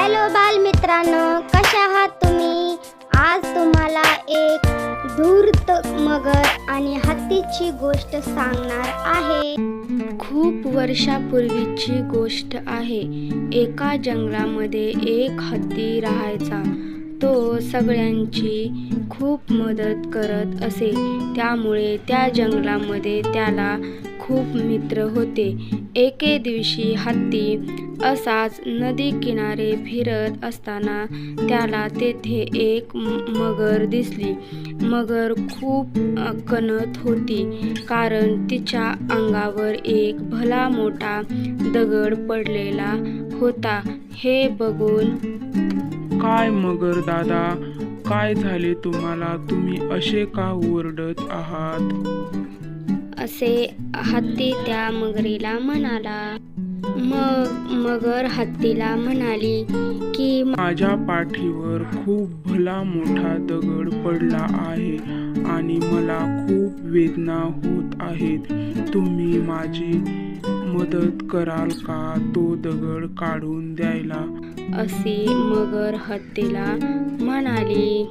Hello बालमित्रांनो कशा आहात तुम्ही? आज तुम्हाला एक धूर्त मगर आणि हत्तीची गोष्ट सांगणार आहे. खूप वर्षापूर्वीची गोष्ट आहे. एका जंगलामध्ये एक हत्ती राहायचा. तो सगळ्यांची खूप मदत करत असे. त्यामुळे त्या जंगलामध्ये त्याला खूप मित्र होते. एके दिवशी हत्ती असाच नदी किनारे फिरत असताना त्याला तेथे एक मगर दिसली. मगर खूप कणत होती कारण तिच्या अंगावर एक भला मोठा दगड पडलेला होता. हे बघून काय मगर दादा काय झाले तुम्हाला? तुम्ही असे का ओरडत आहात? असे हत्ती त्या मगरीला म्हणाला. मग मगर हत्तीला म्हणाली की माझ्या पाठीवर खूप भला मोठा दगड पडला आहे आणि मला खूप वेदना होत आहेत. तुम्ही माझी मदत कराल का? तो दगड काढून द्यायला. असे मगर हत्तीला म्हणाली.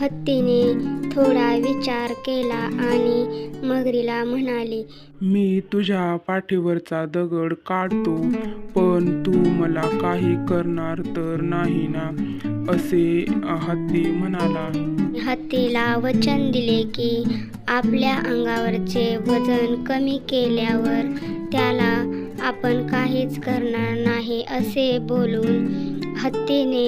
हत्तीने थोडा विचार केला आणि मगरीला म्हणाली मी तुझ्या पाठीवरचा दगड काढतो पण तू मला काही करणार तर नाही ना असे हत्ती म्हणाला. हत्तीला वचन दिले की आपल्या अंगावरचे वजन कमी केल्यावर त्याला आपण काहीच करणार नाही असे बोलून हत्तीने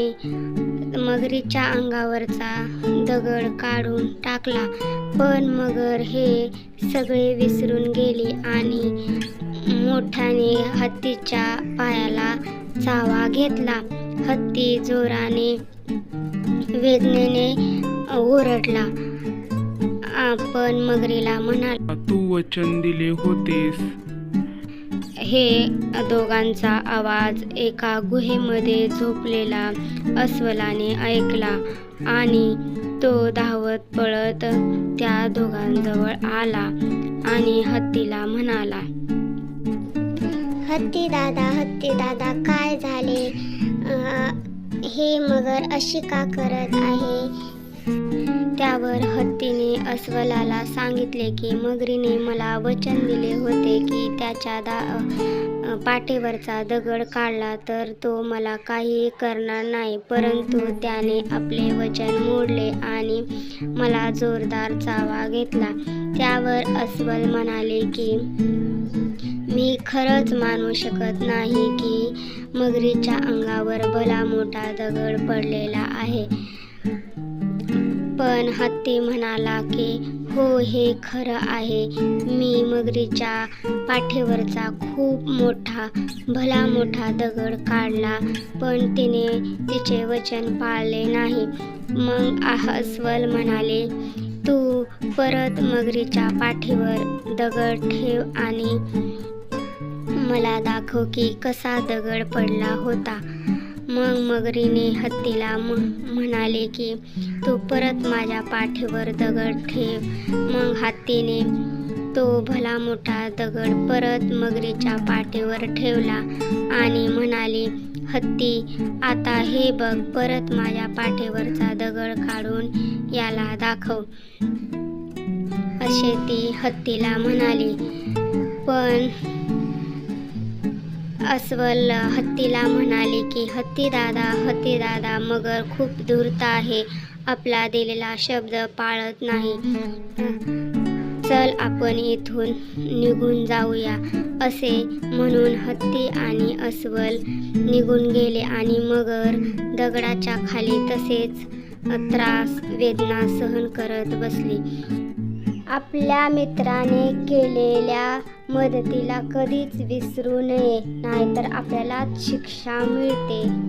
मगरीच्या अंगावरचा दगड काढून टाकला. पण मगर हे सगळे विसरून गेले आणि मोठ्याने हत्तीच्या पायाला चावा घेतला. हत्ती जोराने वेदनेने ओरडला. आपण मगरीला म्हणाला तू वचन दिले होतेस. हे दोघांचा आवाज एका गुहेमध्ये झोपलेला अस्वलाने ऐकला आणि तो धावत पळत त्या दोघांजवळ आला आणि हत्तीला म्हणाला हत्ती दादा हत्ती दादा काय झाले? हे मगर अशी का करत आहे? त्यावर हत्तीने अस्वलाला सांगितले की मगरीने मला वचन दिले होते की त्याच्या दा पाठीवरचा दगड काढला तर तो मला काही करणार नाही. परंतु त्याने आपले वचन मोडले आणि मला जोरदार चावा घेतला. त्यावर अस्वल म्हणाले की मी खरंच मानू शकत नाही की मगरीच्या अंगावर भला मोठा दगड पडलेला आहे. पण हत्ती म्हणाला की हो हे खरं आहे. मी मगरीच्या पाठीवरचा खूप मोठा भला मोठा दगड काढला पण तिने तिचे वचन पाळले नाही. मग अस्वल म्हणाले तू परत मगरीच्या पाठीवर दगड ठेव आणि मला दाखव की कसा दगड पडला होता. मग मगरीने हत्तीला म- म्हणाले की तू परत माझ्या पाठीवर दगड ठेव. मग हत्तीने तो भला मोठा दगड परत मगरीच्या पाठीवर ठेवला आणि म्हणाली हत्ती आता हे बघ परत माझ्या पाठीवरचा दगड काढून याला दाखव. असे ती हत्तीला म्हणाली. पण अस्वल हत्तीला म्हणाले की हत्ती दादा हत्ती दादा मगर खूप धूर्त आहे. आपला दिलेला शब्द पाळत नाही. चल आपण इथून निघून जाऊया असे म्हणून हत्ती आणि अस्वल निघून गेले आणि मगर दगडाच्या खाली तसेच त्रास वेदना सहन करत बसली. आपल्या मित्राने केलेल्या मदतीला कधीच विसरू नये नाहीतर आपल्याला शिक्षा मिळते.